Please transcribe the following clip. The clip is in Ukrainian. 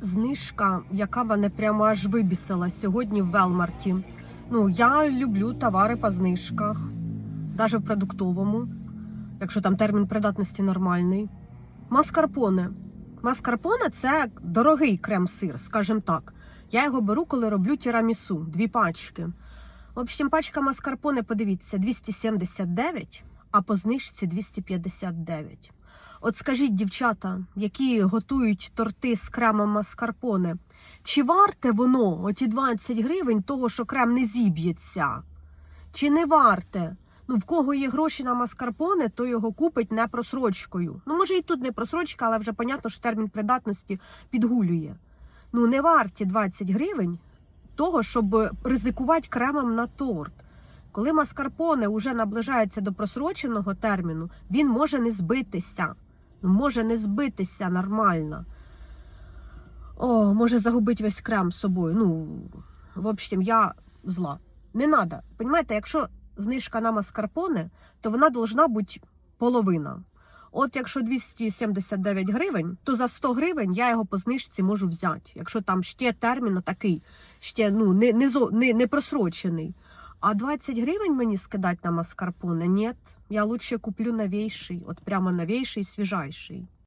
знижка, яка мене прямо аж вибісила сьогодні в Велмарті. Ну, я люблю товари по знижках, навіть в продуктовому, якщо там термін придатності нормальний. Маскарпоне. Маскарпоне це дорогий крем-сир, скажімо так. Я його беру, коли роблю тірамісу, дві пачки. В общем, пачка маскарпоне, подивіться, 279, а по знижці 259. От скажіть, дівчата, які готують торти з кремом маскарпоне, чи варте воно, оті 20 гривень, того, що крем не зіб'ється? Чи не варте? Ну, в кого є гроші на маскарпоне, то його купить не просрочкою. Ну, може, і тут не просрочка, але вже понятно, що термін придатності підгулює. Ну, не варті 20 гривень того, щоб ризикувати кремом на торт. Коли маскарпоне вже наближається до просроченого терміну, він може не збитися. Ну, може не збитися нормально. О, може загубити весь крем з собою. Ну, в общем, я зла. Не надо. Понимаєте, якщо знижка на маскарпоне, то вона должна бути половина. От якщо 279 гривень, то за 100 гривень я його по знижці можу взяти. Якщо там ще термін такий, ще ну, не, не, не, не просрочений. А 20 гривень мені скидати на маскарпоне? Ні, я лучше куплю новейший, от прямо новейший, свіжайший.